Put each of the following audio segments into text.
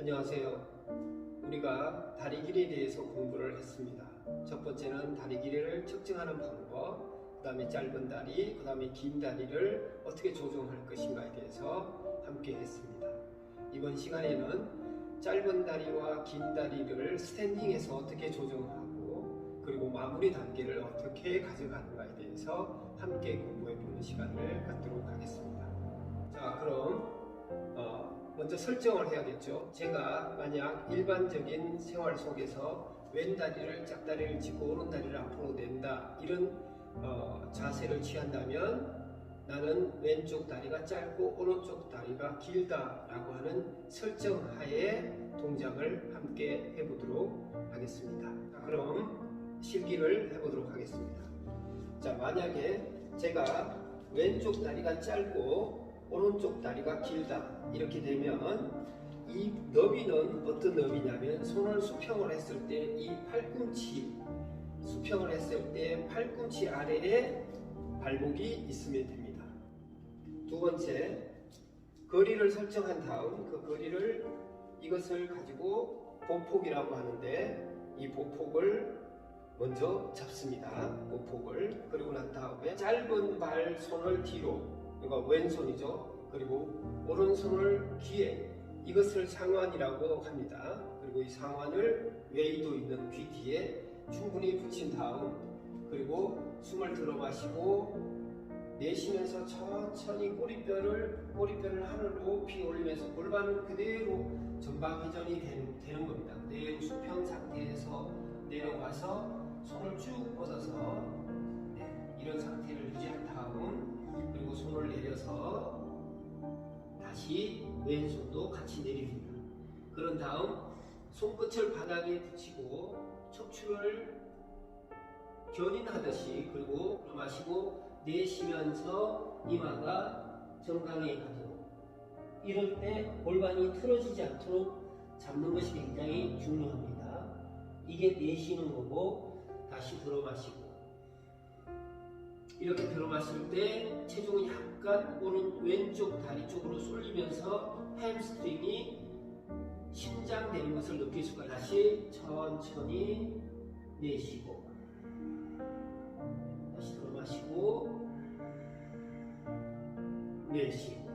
안녕하세요. 우리가 다리 길이에 대해서 공부를 했습니다. 첫 번째는 다리 길이를 측정하는 방법, 그 다음에 짧은 다리, 그 다음에 긴 다리를 어떻게 조정할 것인가에 대해서 함께 했습니다. 이번 시간에는 짧은 다리와 긴 다리를 스탠딩에서 어떻게 조정하고 그리고 마무리 단계를 어떻게 가져가는가에 대해서 함께 공부해 보는 시간을 갖도록 하겠습니다. 먼저 설정을 해야겠죠. 제가 만약 일반적인 생활 속에서 왼 다리를 짝다리를 짚고 오른 다리를 앞으로 낸다 이런 어, 자세를 취한다면 나는 왼쪽 다리가 짧고 오른쪽 다리가 길다라고 하는 설정하에 동작을 함께 해보도록 하겠습니다. 자, 그럼 실기를 해보도록 하겠습니다. 자, 만약에 제가 왼쪽 다리가 짧고 오른쪽 다리가 길다 이렇게 되면 이 너비는 어떤 너비냐면 손을 수평을 했을 때 이 팔꿈치 수평을 했을 때 팔꿈치 아래에 발목이 있으면 됩니다. 두 번째 거리를 설정한 다음 그 거리를 이것을 가지고 보폭이라고 하는데 이 보폭을 먼저 잡습니다. 보폭을 그리고 난 다음에 짧은 발 손을 뒤로 이거 왼손이죠. 그리고 오른손을 귀에 이것을 상완이라고 합니다. 그리고 이 상완을 웨이도 있는 귀 뒤에 충분히 붙인 다음 그리고 숨을 들어 마시고 내쉬면서 천천히 꼬리뼈를 꼬리뼈를 하늘로 높이 올리면서 골반은 그대로 전방 회전이 되는, 되는 겁니다. 그대로 수평 상태에서 내려가서 손을 쭉 뻗어서 네, 이런 상태를 유지한 다음 그리고 손을 내려서 다시 왼손도 같이 내립니다. 그런 다음 손끝을 바닥에 붙이고 척추를 견인하듯이 그리고 마시고 내쉬면서 이마가 정강에 가도록 이럴 때 골반이 틀어지지 않도록 잡는 것이 굉장히 중요합니다. 이게 내쉬는 거고 다시 들어 마시고 이렇게 들어 마실 때 체중이 약간 오른 왼쪽 다리 쪽으로 쏠리면서 햄스트링이 신장되는 것을 느낄 수가. 다시 천천히 내쉬고 다시 들어 마시고 내쉬고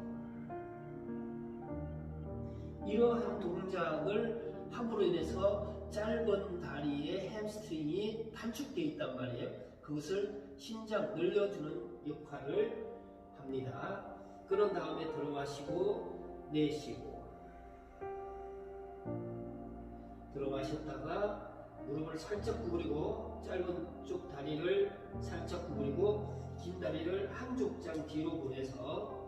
이러한 동작을 함으로 인해서 짧은 다리의 햄스트링이 단축되어 있단 말이에요. 그것을 신장 늘려주는 역할을 합니다. 그런 다음에 들어 마시고 내쉬고 들어 마셨다가 무릎을 살짝 구부리고 짧은 쪽 다리를 살짝 구부리고 긴 다리를 한쪽 장 뒤로 보내서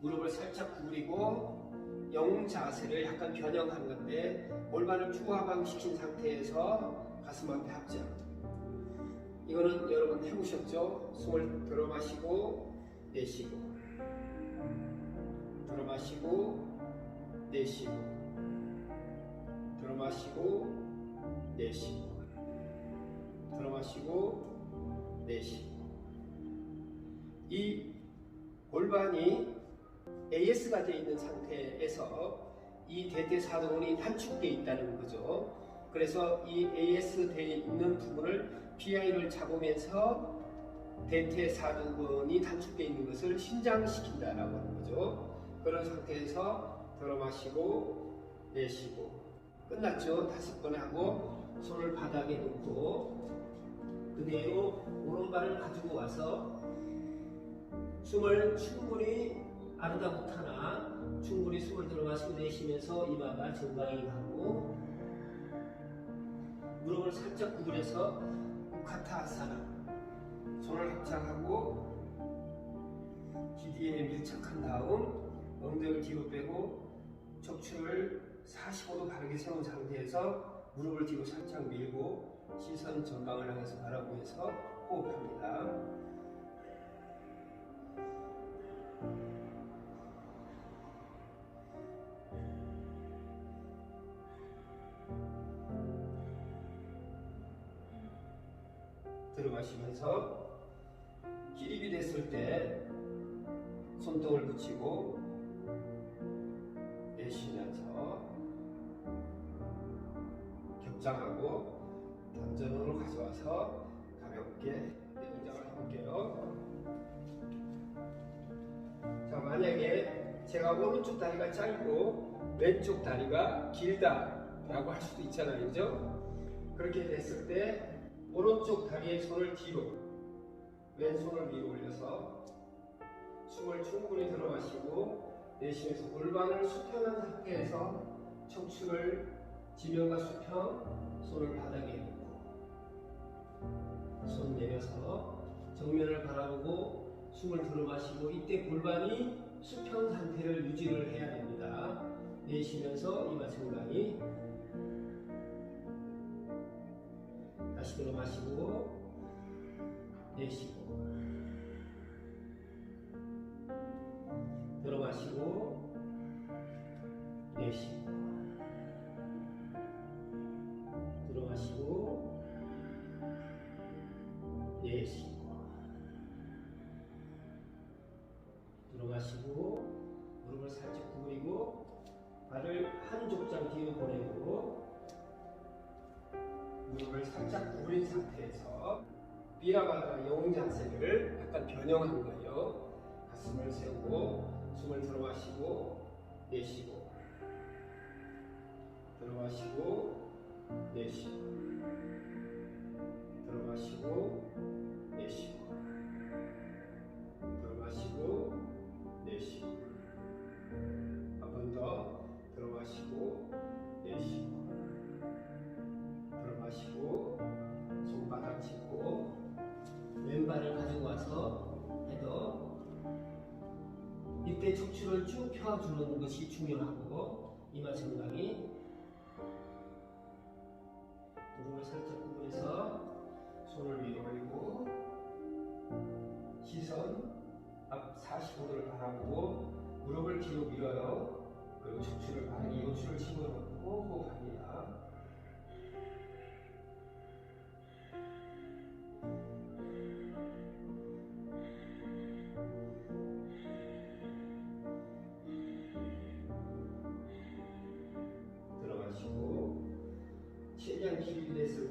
무릎을 살짝 구부리고 영 자세를 약간 변형한 건데 골반을 추하방시킨 상태에서 가슴 앞에 합장 이거는 여러분 해보셨죠? 숨을 들어 마시고 내쉬고 들어 마시고 내쉬고 들어 마시고 내쉬고 들어 마시고 내쉬고 이 골반이 AS가 되어 있는 상태에서 이 대퇴사두근이 단축되어 있다는 거죠. 그래서 이 AS 되어 있는 부분을 PI를 잡으면서 대퇴사두근이 단축되어 있는 것을 신장시킨다라고 하는 거죠. 그런 상태에서 들어 마시고 내쉬고 끝났죠. 다섯 번 하고 손을 바닥에 놓고 그대로 오른발을 가지고 와서 숨을 충분히 아르다 못하나 충분히 숨을 들어 마시고 내쉬면서 이마가 정강이 가고 무릎을 살짝 구부려서 우 카타아사나 손을 합장하고 기디에 밀착한 다음 엉덩이를 뒤로 빼고 척추를 45도 바르게 세운 상태에서 무릎을 뒤로 살짝 밀고 시선 전방을 향해서 바라보면서 호흡합니다. 들어가시면서 기립이 됐을 때 손등을 붙이고 내쉬면서 격장하고 단전으로 가져와서 가볍게 네 동작을 해볼게요. 자, 만약에 제가 오른쪽 다리가 짧고 왼쪽 다리가 길다라고 할 수도 있잖아요, 그죠? 그렇게 됐을 때 오른쪽 다리의 손을 뒤로 왼손을 위로 올려서 숨을 충분히 들어 마시고 내쉬면서 골반을 수평한 상태에서 척추를 지면과 수평 손을 바닥에 놓고 손 내려서 정면을 바라보고 숨을 들어 마시고 이때 골반이 수평 상태를 유지를 해야 됩니다. 내쉬면서 이마 정강이 다시 들어 마시고 내쉬고 들어 마시고 내쉬고 들어 마시고 내쉬고 무릎을 살짝 구부린 상태에서 비라바다 영웅 자세를 약간 변형한 거예요. 가슴을 세우고 숨을 들어 마시고 내쉬고. 들어 마시고 내쉬고. 들어 마시고 내쉬고. 들어 마시고 내쉬고. 한 번 더 들어 마시고 쭉 펴주는 것이 중요하고 이마 정강이 무릎을 살짝 구부려서 손을 위로 올리고 시선 앞 45도를 바라보고 무릎을 뒤로 밀어요. 그리고 척추를 바르게 요추를 집어넣고 호흡합니다.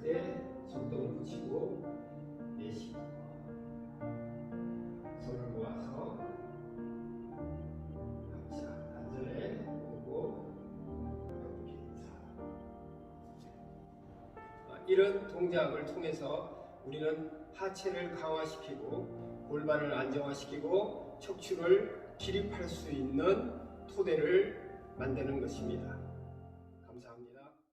때 손등을 붙이고 내쉬고 손을 모아서 자 안전에 오고 가볍게 인사 아, 이런 동작을 통해서 우리는 하체를 강화시키고 골반을 안정화시키고 척추를 기립할 수 있는 토대를 만드는 것입니다.